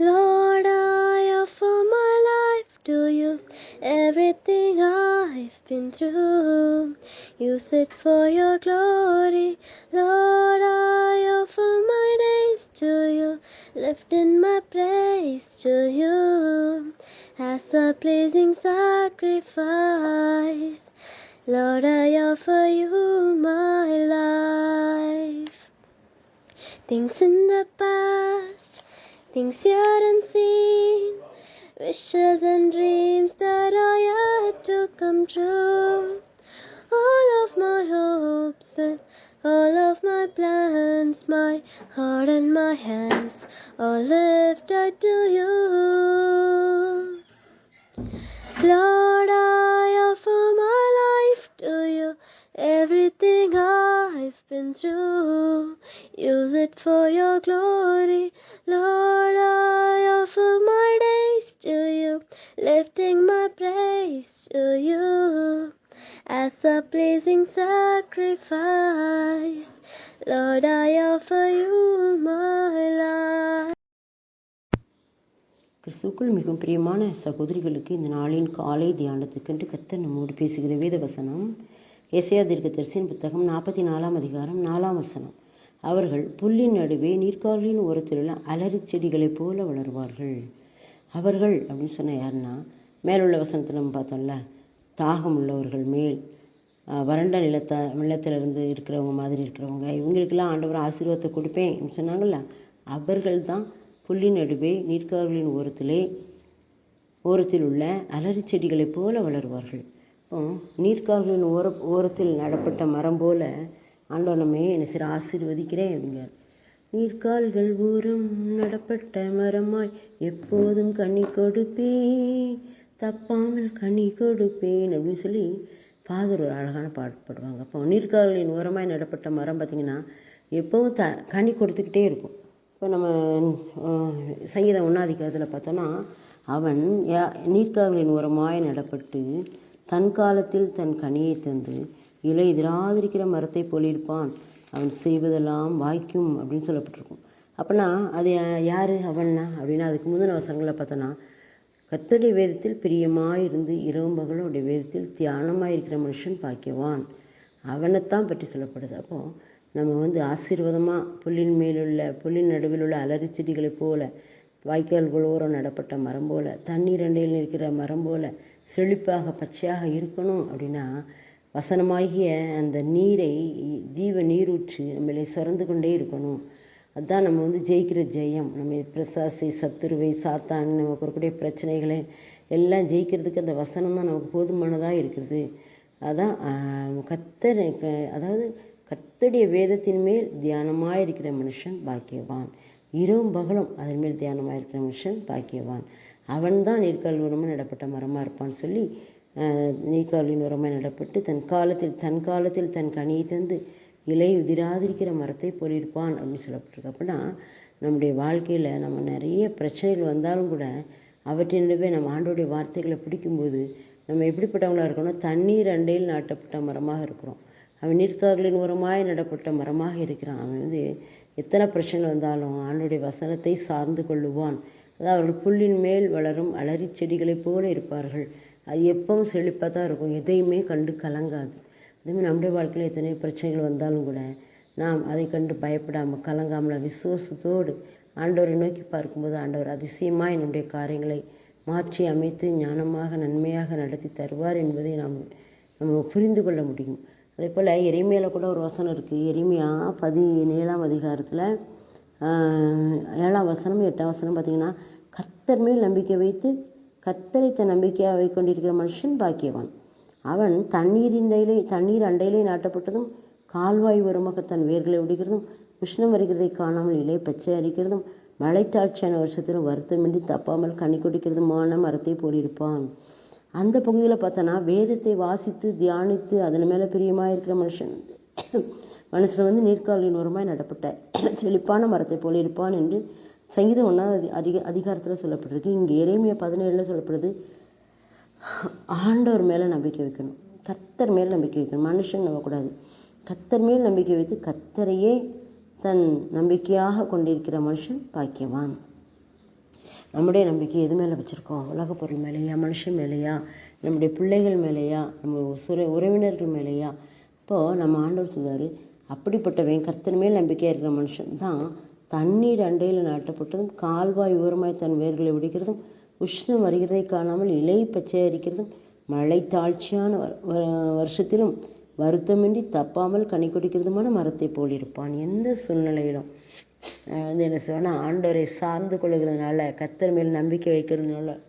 Lord, I offer my life to you. Everything I've been through, use it for your glory. Lord, I offer my days to you, lifting my praise to you as a pleasing sacrifice. Lord, I offer you my life. Things in the past, things yet unseen, wishes and dreams that are yet to come true. All of my hopes and all of my plans, my heart and my hands, all lifted to you. Lord, I offer my life to you. Everything I've been through, use it for your glory. Lord, I offer my days to you, lifting my praise to you as a pleasing sacrifice. Lord, I offer you my life. கிறிஸ்துக்குள் மிகவும் பிரியமான சகோதரிகளுக்கு இந்த நாளின் காலை தியானத்துக்கென்று கத்த நம்மோடு பேசுகிற வேத வசனம் ஏசியா தீர்க்கதரிசியின் புத்தகம் நாற்பத்தி நாலாம் அதிகாரம் நாலாம் வசனம் அவர்கள் புல்லின் நடுவே நீர்க்காலின் ஓரத்திலுள்ள அலறி செடிகளைப் போல வளருவார்கள். அவர்கள் அப்படின்னு சொன்ன யாருன்னா மேலுள்ள வசனத்தில் நம்ம பார்த்தோம்ல தாகம் உள்ளவர்கள் மேல் வறண்ட நிலத்த நிலத்திலிருந்து இருக்கிறவங்க மாதிரி இருக்கிறவங்க இவங்களுக்கெல்லாம் ஆண்டவர் ஆசீர்வாதத்தை கொடுப்பேன் சொன்னாங்கல்ல அவர்கள் தான் புல்லின் நடுவே நீர்க்கால்களின் ஓரத்திலே ஓரத்தில் உள்ள அலறி செடிகளைப் போல வளருவார்கள். இப்போ நீர்க்கால்களின் ஓர ஓரத்தில் நடப்பட்ட மரம் போல ஆண்டவனமே என்னை சிறு ஆசீர்வதிக்கிறேன் அப்படிங்கிறார். நீர்கால்கள் ஊரும் நடப்பட்ட மரமாய் எப்போதும் கனி கொடுப்பே தப்பாமல் கனி கொடுப்பேன் அப்படின்னு சொல்லி ஃபாதர் ஒரு அழகான பாட்டு பாடுவாங்க. அப்போ நீர்கால்களின் ஓரமாய் நடப்பட்ட மரம் பார்த்திங்கன்னா எப்போவும் த கனி கொடுத்துக்கிட்டே இருக்கும். இப்போ நம்ம அஹ், சங்கீதம் ஒன்றாதிகாரத்தில் பார்த்தோன்னா அவன் யா நீர்க்கால்களின் ஓரமாய் நடப்பட்டு தன் காலத்தில் தன் கனியை தந்து இலை எதிராதிருக்கிற மரத்தை போலிருப்பான் அவன் செய்வதெல்லாம் வாய்க்கும் அப்படின்னு சொல்லப்பட்டிருக்கும். அப்போனா அது யார்? அவன்னா? அப்படின்னா அதுக்கு முந்தின வசனங்களில் பார்த்தோன்னா கத்தடி வேதத்தில் பிரியமாக இருந்து இரவு மகளுடைய வேதத்தில் தியானமாக இருக்கிற மனுஷன் பாக்கியவான். அவனைத்தான் பற்றி சொல்லப்படுது. அப்போது நம்ம வந்து ஆசீர்வாதமாக புல்லின் மேலுள்ள புல்லின் நடுவில் உள்ள அலறி செடிகளைப் போல வாய்க்கால்கள் ஓரம் நடப்பட்ட மரம் போல் தண்ணீர் அண்டையில் இருக்கிற மரம் போல் செழிப்பாக பச்சையாக இருக்கணும் அப்படின்னா வசனமாகிய அந்த நீரை ஜீவ நீரூற்று நம்மளை சுரந்து கொண்டே இருக்கணும். அதுதான் நம்ம வந்து ஜெயிக்கிற ஜெயம். நம்ம பிரசாசை சத்துருவை சாத்தான் நமக்கு இருக்கக்கூடிய பிரச்சனைகளை எல்லாம் ஜெயிக்கிறதுக்கு அந்த வசனம் தான் நமக்கு போதுமானதாக இருக்கிறது. அதான் கத்தர் க- அதாவது கர்த்தருடைய வேதத்தின் மேல் தியானமாக இருக்கிற மனுஷன் பாக்கியவான். இரவும் பகலும் அதன் மேல் தியானமாக இருக்கிற மனுஷன் பாக்கியவான். அவன்தான் இருக்கல் உரமாக நடப்பட்ட மரமாக இருப்பான்னு சொல்லி ஆஹ், உரமாய் உரமாக நடப்பட்டு தன் காலத்தில் தன் காலத்தில் தன் கனியை தந்து இலை உதிராதிருக்கிற மரத்தை போலிருப்பான் அப்படின்னு சொல்லப்பட்டிருக்கு. அப்படின்னா நம்முடைய வாழ்க்கையில் நம்ம நிறைய பிரச்சனைகள் வந்தாலும் கூட அவற்றின் நம்ம ஆண்டோடைய வார்த்தைகளை பிடிக்கும்போது நம்ம எப்படிப்பட்டவங்களாக இருக்கணும்? தண்ணீர் அண்டையில் நாட்டப்பட்ட மரமாக இருக்கிறோம். அவன் நீர்க்காகலின் உரமாய் நடப்பட்ட மரமாக இருக்கிறான். அவன் வந்து எத்தனை பிரச்சனை வந்தாலும் ஆண்டோடைய வசனத்தை சார்ந்து கொள்ளுவான். அதாவது அவர்கள் புல்லின் மேல் வளரும் அலறி செடிகளைப் போல இருப்பார்கள். அது எப்பவும் செழிப்பாக தான் இருக்கும். எதையுமே கண்டு கலங்காது. அதேமாதிரி நம்முடைய வாழ்க்கையில் எத்தனை பிரச்சனைகள் வந்தாலும் கூட நாம் அதை கண்டு பயப்படாமல் கலங்காமல் விசுவாசத்தோடு ஆண்டவரை நோக்கி பார்க்கும்போது ஆண்டவர் அதிசயமாக என்னுடைய காரியங்களை மாற்றி அமைத்து ஞானமாக நன்மையாக நடத்தி தருவார் என்பதை நாம் நம்ம புரிந்து கொள்ள முடியும். அதே போல் எளிமையில் கூட ஒரு வசனம் இருக்குது எளிமையா பதினேழாம் அதிகாரத்தில் ஏழாம் வசனம் எட்டாம் வசனம் பார்த்திங்கன்னா கத்தர் மேல் நம்பிக்கை வைத்து கத்தரை தன் நம்பிக்கையாக வைக்கொண்டிருக்கிற மனுஷன் பாக்கியவான். அவன் தண்ணீரிண்டையிலே தண்ணீர் அண்டையிலே நாட்டப்பட்டதும் கால்வாய் உரமாக தன் வேர்களை விடுகிறதும் உஷ்ணம் வருகிறதை காணாமல் இலை பச்சை அரிக்கிறதும் மழைத்தாட்சியான வருஷத்திலும் வருத்தமின்றி தப்பாமல் கனி கொடுக்கிறதுமான மரத்தை போலிருப்பான். அந்த பகுதியில் பார்த்தோன்னா வேதத்தை வாசித்து தியானித்து அதன் மேலே பிரியமாக இருக்கிற மனுஷன். மனுஷன் வந்து நீர்க்காலின் உரமாய் நடப்பட்ட செழிப்பான மரத்தை போல இருப்பான் என்று சங்கீதம் ஒன்றாவது அதிக அதிகாரத்தில் சொல்லப்பட்டிருக்கு. இங்கே எரேமியா பதினேழில் சொல்லப்படுது ஆண்டவர் மேலே நம்பிக்கை வைக்கணும். கத்தர் மேல் நம்பிக்கை வைக்கணும். மனுஷன் நம்பக்கூடாது. கத்தர் மேல் நம்பிக்கை வைத்து கத்தரையே தன் நம்பிக்கையாக கொண்டிருக்கிற மனுஷன் பாக்கியவான். நம்முடைய நம்பிக்கை எது மேலே வச்சுருக்கோம் உலக பொருள் மேலேயா? மனுஷன் மேலேயா? நம்முடைய பிள்ளைகள் மேலேயா? நம்ம சுர உறவினர்கள் மேலேயா? இப்போது நம்ம ஆண்டவர் சொல்வார் அப்படிப்பட்டவன் கத்தர் மேல் நம்பிக்கையாக இருக்கிற மனுஷன் தான் தண்ணீர் அண்டையில் நாட்டப்பட்டதும் கால்வாய் ஓரமாய் தன் வேர்களை விடுக்கிறதும் உஷ்ணம் வருகிறதை காணாமல் இலை பச்சையரிக்கிறதும் மழை தாழ்ச்சியான வ- வ- வருஷத்திலும் வருத்தமின்றி தப்பாமல் கனி கொடுக்கிறதுமான மரத்தை போல் இருப்பான். எந்த சூழ்நிலையிலும் வந்து என்ன சொன்னால் ஆண்டவரை சார்ந்து கொள்கிறதுனால கத்தர் மேல் நம்பிக்கை வைக்கிறதுனால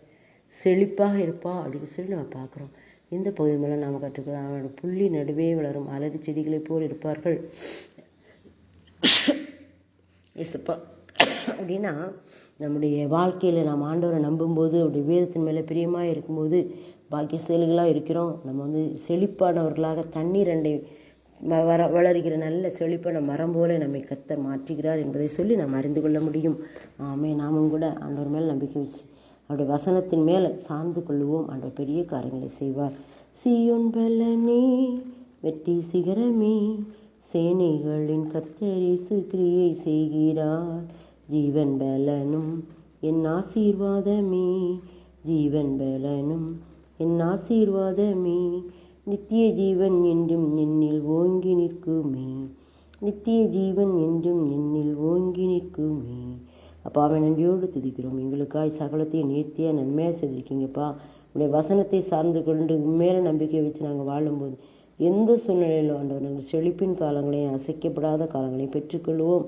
செழிப்பாக இருப்பா அப்படின்னு சொல்லி நம்ம பார்க்குறோம். இந்த பகுதி மேலே நாம் கற்றுக்கிறோம் அவனோட புள்ளி நடுவே வளரும். அலறி செடிகளைப் போல் இருப்பார்கள். ஏசப்பா அப்படின்னா நம்முடைய வாழ்க்கையில் நாம் ஆண்டவரை நம்பும்போது அவருடைய வேதத்தின் மேலே பிரியமாக இருக்கும்போது பாக்கிய செயல்களாக இருக்கிறோம். நம்ம வந்து செழிப்பானவர்களாக தண்ணீர் அண்டை வர வளர்கிற நல்ல செழிப்பான மரம் போல நம்மை கத்தர் மாற்றுகிறார் என்பதை சொல்லி நாம் அறிந்து கொள்ள முடியும். ஆமே நாமும் கூட ஆண்டவர் மேல் நம்பிக்கை வச்சு அவருடைய வசனத்தின் மேலே சார்ந்து கொள்வோம் ஆண்டவர் பெரிய காரியங்களை செய்வார். சீயோன் பலனே வெற்றி சிகரமே சேனைகளின் கத்தரி கிரியை செய்கிறார். ஜீவன் பலனும் என் ஆசீர்வாதமே. ஜீவன் பலனும் என் ஆசீர்வாதமே. நித்திய ஜீவன் என்றும் என்னில் ஓங்கி நிற்குமே. நித்திய ஜீவன் என்றும் என்னில் ஓங்கி நிற்குமே. அப்பா அவன் நன்றியோடு துதிக்கிறோம். எங்களுக்காய் சகலத்தையும் நேர்த்தியாக நன்மையாக செய்திருக்கீங்கப்பா. உடைய வசனத்தை சார்ந்து கொண்டு உண்மையில நம்பிக்கை வச்சு நாங்கள் வாழும்போது எந்த சூழ்நிலையில் ஆண்டவர் செழிப்பின் காலங்களையும் அசைக்கப்படாத காலங்களையும் பெற்றுக்கொள்வோம்.